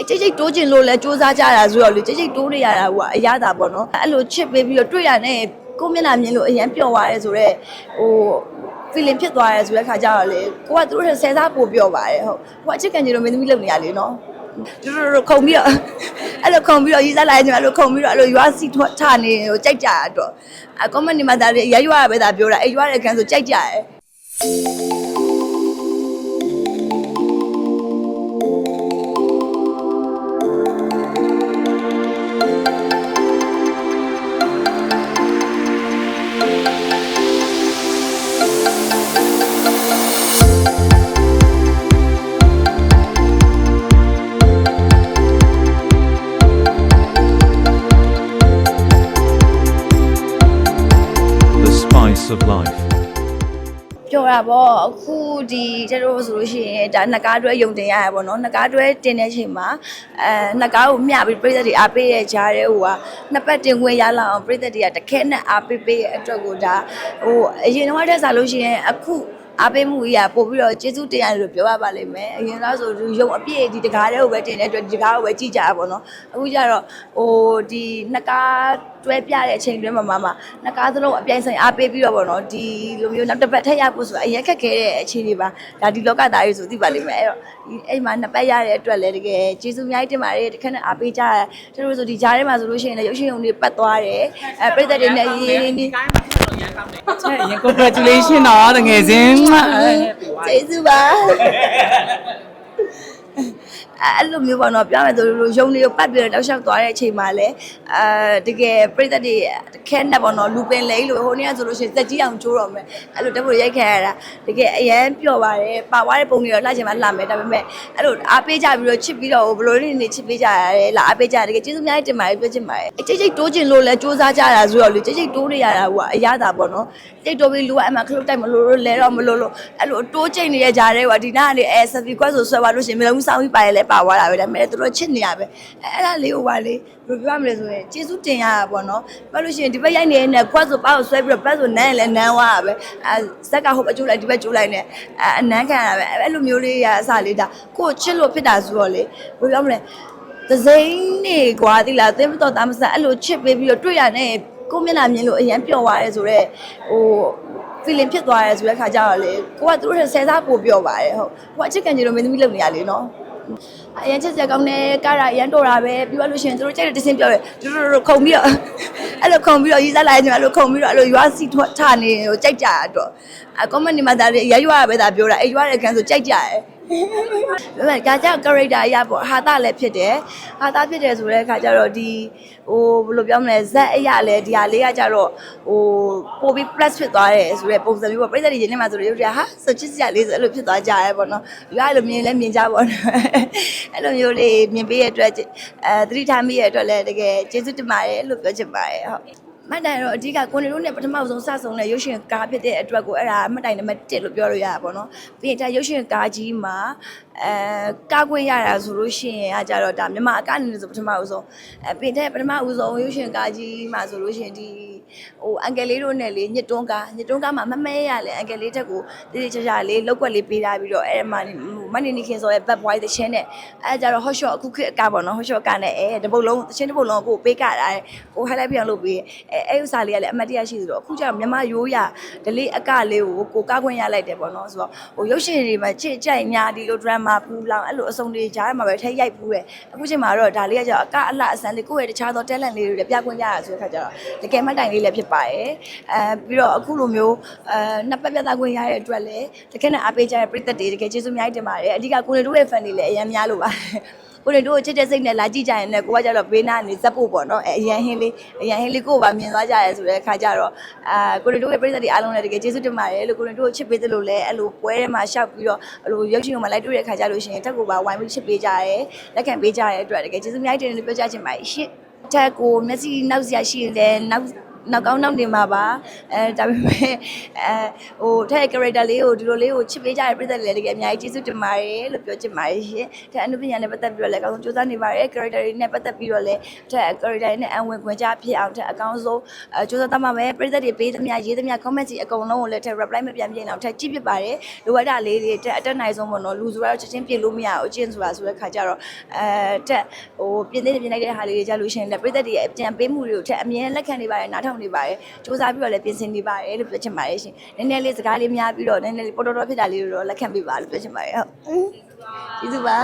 အချိတ်ချိတ်တိုးကျင်လို့လဲစူးစမ်းကြတာဆိုတော့လေချိတ်ချိတ်တိုးနေရတာဟိုကအရသာပေါ့နော်အဲ့လိုချစ်ပေးပြီးတော့တွေ့ရတဲ့ကိုမျက်နှာမြင်လို့အရင်ပျော်သွားရဲဆိုတော့ဟို feeling ဖြစ်သွားရဲဆိုတဲ့ခါကျတော့လေကိုကသူတို့ဆယ်စားပို့ပျော်ပါတယ်ဟုတ်ကိုကအချစ်ကန်ကြီးလို့မင်းသမီးလုပ်နေရလေနော်တူတူတူခုံပြီးတော့အဲ့လိုခုံပြီးတော့ရေးစားလိုက်ကြတယ်အဲ့လိုခုံပြီးတော့အဲ့လိုရွာစီထွက်ထနေဟိုကြိုက်ကြတာတော့အ comment တွေမှာဒါရရွာရပဲဒါပြောတာအဲ့ရွာတဲ့ခံဆိုကြိုက်ကြတ of life. ပြောတာပေါ့အခုဒီကျတို့ဆိုလို့ရှိရင်ဒါနှစ်ကားတွဲယုံတင်ရရပေါ့နော်နှစ်ကားတွဲတင်တဲ့အချိန်မှာအဲနှစ်ကားကိုမျှပြီးပြည်သက်တွေအားပေးတဲ့ကြားတဲ့ဟိုကနှစ်ပတ်တင်ခွင့်ရလာအောင်ပြည်သက်တွေကတခဲနဲ့အားပေးပေးရဲ့အတွက်ကိုဒါဟိုအရင်တော့တက်စားလို့ရှိရင်အခု အားပေးမှုကြီးကပို့ပြီးတော့ကျေးဇူးတင်ရတယ်လို့ပြောရပါလိမ့်မယ်အရင်ကဆိုရုံအပြည့်ဒီတကားတဲ့ကိုပဲတင်တဲ့အတွက်ဒီတကားကိုပဲကြည့်ကြရပါတော့အခုကျတော့ဟိုဒီနှစ်ကားတွဲပြတဲ့အချိန်တွင်းမှာမှမှနှစ်ကားသလုံးအပြိုင်ဆိုင်အားပေးပြီးတော့ပေါ့နော်ဒီလိုမျိုးနောက်တစ်ပတ်ထက်ရဖို့ဆိုတာအရင်ခက်ခဲတဲ့အချိန်တွေပါဒါဒီလောကသားရေးဆိုသိပါလိမ့်မယ်အဲ့တော့ဒီအဲ့မှာနှစ်ပတ်ရတဲ့အတွက်လည်းတကယ်ကျေးဇူးအများကြီးတင်ပါတယ်တခက်နဲ့အားပေးကြရတယ်သူတို့ဆိုဒီကြားထဲမှာဆိုလို့ရှိရင်လည်းရုပ်ရှင်ုံတွေပတ်သွားတယ်အဲပြည်သက်တွေနဲ့ရင်းရင်း နှီးချက်ရင် congratulation တော့တကယ်ချင်းအဲကျေးဇူးပါ အဲ့လိုမျိုးပေါ့နော်ပြောမယ်ဆိုလို့ရုံလေးကိုပတ်ပြီးတော့တောက်လျှောက်သွားတဲ့အချိန်မှာလည်းအာတကယ်ပြိသက်တွေခဲနဲ့ပေါ့နော်လူပင်လိလို့ဟိုနေ့ကဆိုလို့ရှိရင်စက်ကြီးအောင်ကျိုးတော့မယ်အဲ့လိုတက်ဖို့ရိုက်ခဲ့ရတာတကယ်အရန်ပျော့ပါတယ်ပါသွားတဲ့ပုံတွေတော့လှချင်မှလှမယ်ဒါပေမဲ့အဲ့လိုအားပေးကြပြီးတော့ချစ်ပြီးတော့ဘလိုလေးနေချစ်ပေးကြရတယ်လားအားပေးကြတယ်တကယ်ကျေးဇူးအများကြီးတင်ပါတယ်ပြောချင်ပါတယ်အချိတ်ချိတ်တိုးကျင်လို့လဲစူးစမ်းကြတာဆိုတော့လေချိတ်ချိတ်တိုးနေရတာဟိုကအရသာပေါ့နော်တိတ်တိုးပြီးလူကအမှခလုတ်တိုက်မလို့လို့လဲတော့မလို့လို့အဲ့လိုတိုးကျိန်နေတဲ့ကြားထဲကဒီနားကနေအဲဆဗီကွက်ဆိုဆွဲပါလို့ရှိရင်မျိုးလုံးစောင်းပြီးပါရလဲပါသွားတာပဲဒါပေမဲ့သူတို့ချစ်နေရပဲအဲအဲ့ဒါလေးဟိုပါလေဘယ်လိုပြောရမလဲဆိုရင်ကျေးဇူးတင်ရတာပေါ့နော်ပြောလို့ရှိရင်ဒီဘက်ရိုက်နေတဲ့ခွက်ဆိုပါကိုဆွဲပြီးတော့ဘက်ဆိုနန်းလည်းနန်းသွားတာပဲအဲဇက်ကဟိုဘက်ကျိုးလိုက်ဒီဘက်ကျိုးလိုက်နေအဲအနန်းခံရတာပဲအဲ့လိုမျိုးလေးရအစားလေးဒါကိုချစ်လို့ဖြစ်တာဆိုတော့လေဘယ်လိုပြောမလဲသစိမ်းနေကွာတိလားသင်မတော်သားမဆန်အဲ့လိုချစ်ပေးပြီးတော့တွေ့ရတဲ့ကိုမျက်နှာမြင်လို့အရင်ပျော်သွားရဲဆိုတော့ဟို feeling ဖြစ်သွားရဲဆိုတဲ့ခါကျတော့လေကိုကသူတို့ဆယ်စားပို့ပျော်ပါတယ်ဟုတ်ကိုကအချစ်ကန်ကြီးလို့မင်းသမီးလုပ်နေရလေနော် အရင်ချစ်စရာကောင်းတယ်ကားရအရင်တော်တာပဲပြီးသွားလို့ရှိရင်သူတို့ကြိုက်တဲ့တစင်းပြောတယ်တူတူတူခုံပြီးတော့အဲ့လိုခုံပြီးတော့ရေးစားလိုက်ကြတယ်အဲ့လိုခုံပြီးတော့အဲ့လိုရွာစီထွက်ထနေဟိုကြိုက်ကြတာတော့အ comment တွေမှာဒါရရွာရပဲဒါပြောတာအဲ့ရွာတဲ့ခံဆိုကြိုက်ကြတယ် ဒါပေမဲ့ဒါကြောင့် character အရပေါ့ဟာတာလည်းဖြစ်တယ်ဟာတာဖြစ်တယ်ဆိုတဲ့အခါကျတော့ဒီဟိုဘယ်လိုပြောမလဲဇက်အရလည်းဒီဟာလေးကကျတော့ဟိုပိုပြီး plus ဖြစ်သွားတယ်ဆိုတဲ့ပုံစံမျိုးပေါ့ပြိဿတွေရင်းနေမှာဆိုတော့ရုပ်တွေကဟာဆိုချစ်စရာလေးဆိုအဲ့လိုဖြစ်သွားကြရဲပေါ့နော်ရွာအဲ့လိုမြင်လဲမြင်ကြပေါ့နော်အဲ့လိုမျိုးလေးမြင်ပေးရတဲ့အတွက်အဲသတိထားမိရတဲ့အတွက်လည်းတကယ်ကျေးဇူးတင်ပါတယ်လို့ပြောချင်ပါတယ်ဟုတ် မှတ်တိုင်တော့အဓိကကိုနေတို့နဲ့ပထမဆုံးစဆုံတဲ့ရုပ်ရှင်ကားဖြစ်တဲ့အတွက်ကိုအဲ့ဒါမှတ်တိုင်နံပါတ်1လို့ပြောလို့ရတာပေါ့နော်ပြီးရင်ဒါရုပ်ရှင်ကားကြီးမှာအဲကားခွင့်ရတာဆိုလို့ရှိရင်အကြတော့ဒါမြန်မာအကအနေနဲ့ဆိုပထမဦးဆုံးအဲပြီးတဲ့ပထမဦးဆုံးရုပ်ရှင်ကားကြီးမှာဆိုလို့ရှိရင်ဒီ ဟိုအန်ကယ်လေးတို့နဲ့လေညစ်တွန်းကားညစ်တွန်းကားမှာမမဲရလေအန်ကယ်လေးတက်ကိုတိတိကျကျလေးလောက်ွက်လေးပေးထားပြီးတော့အဲ့မှာမနေနေခင်ဆိုရဲ့ bad boy တချင်းနဲ့အဲကြတော့ hot shot အခုခေတ်အကပေါ့နော် hot shot ကနဲ့အဲတပုတ်လုံးတချင်းတပုတ်လုံးကိုပေးကြတာကို highlight ပြအောင်လုပ်ပေးအဲအဲ့ဥစ္စာလေးကလည်းအမတ်တရရှိဆိုတော့အခုကျတော့မြန်မာရိုးရဒလေးအကလေးကိုကိုကားခွင့်ရလိုက်တယ်ပေါ့နော်ဆိုတော့ဟိုရုပ်ရှင်တွေမှာချစ်ကြိုက်ညာဒီလို drama ပူလောင်အဲ့လိုအစုံတွေကြားထဲမှာပဲထိရိုက်ပူးတယ်အခုချိန်မှာတော့ဒါလေးကကျတော့အကအလှအစမ်းလေးကိုယ့်ရဲ့တခြားသော talent လေးတွေလည်းပြခွင့်ရတာဆိုတဲ့ခါကျတော့တကယ်မှတ်တိုင်လေးလည်းဖြစ်ပါတယ်အဲပြီးတော့အခုလိုမျိုးအဲနှစ်ပတ်ပြသခွင့်ရတဲ့အတွက်လည်းတကယ်နဲ့အားပေးကြတဲ့ပရိသတ်တွေတကယ်ကျေးဇူးအများကြီးတင်ပါတယ်အဓိကကိုနေတို့ရဲ့ fan တွေလည်းအများများလို့ပါကိုနေတို့ကိုချစ်တဲ့စိတ်နဲ့လာကြည့်ကြရင်လည်းကိုကကြတော့ဘေးနားနေဇက်ဖို့ပေါ့နော်အဲအရန်ဟင်းလေးအရန်ဟင်းလေးကိုပါမြင်သွားကြရဲဆိုတဲ့အခါကျတော့အာကိုနေတို့ရဲ့ပရိသတ်တွေအားလုံးလည်းတကယ်ကျေးဇူးတင်ပါတယ်လို့ကိုနေတို့ကိုချစ်ပေးသလိုလည်းအဲ့လိုပွဲထဲမှာရှောက်ပြီးတော့အဲ့လိုရုပ်ရှင်ကိုမှလိုက်တွေ့တဲ့အခါကျလို့ရှိရင်တက်ကိုပါဝိုင်းပြီးချစ်ပေးကြရဲလက်ခံပေးကြရဲအတွက်တကယ်ကျေးဇူးအများကြီးတင်တယ်လို့ပြောကြချင်ပါတယ်ရှင့်တက်ကိုမျက်စိနောက်စရာရှိရင်လည်းနောက် နောက်ကောင်းနောက်နေမှာပါအဲဒါပေမဲ့အဲဟိုထက် character လေးကိုဒီလိုလေးကိုချစ်ပေးကြတဲ့ပြည်သက်တွေလည်းတကယ်အများကြီးကျေးဇူးတင်ပါတယ်လို့ပြောချင်ပါတယ်ရှင်ထက်အနုပညာနဲ့ပတ်သက်ပြီးတော့လည်းအကောင်းဆုံးစူးစမ်းနေပါတယ် character တွေနဲ့ပတ်သက်ပြီးတော့လည်းထက် character တွေနဲ့အဝင်ခွင့်ကြဖြစ်အောင်ထက်အကောင်းဆုံးအဲစူးစမ်းသမှာပဲပြည်သက်တွေပေးသမျှရေးသမျှ comment ကြီးအကုန်လုံးကိုလည်းထက် reply မပြန်ပြင်းအောင်ထက်ကြည့်ဖြစ်ပါတယ်လိုအပ်တာလေးတွေထက်အတက်နိုင်ဆုံးပေါ့နော်လူဆိုတော့ချက်ချင်းပြင်လို့မရဘူးအချင်းဆိုတာဆိုတဲ့ခါကျတော့အဲတက်ဟိုပြင်သေးတယ်ပြင်လိုက်တဲ့ဟာလေးတွေကြလို့ရှိရင်လည်းပြည်သက်တွေရဲ့ပြန်ပေးမှုတွေကိုထက်အမြဲလက်ခံနေပါတယ်နားထောင်နေပါတယ်စူးစမ်းပြီးတော့လည်းပြင်ဆင်နေပါတယ်လို့ပြောချင်ပါတယ်ရှင်နည်းနည်းလေးစကားလေးများပြီးတော့နည်းနည်းလေးပေါ်တော်တော်ဖြစ်တာလေးတွေတော့လက်ခံပေးပါလို့ပြောချင်ပါတယ်ဟုတ်ကျေးဇူးပါ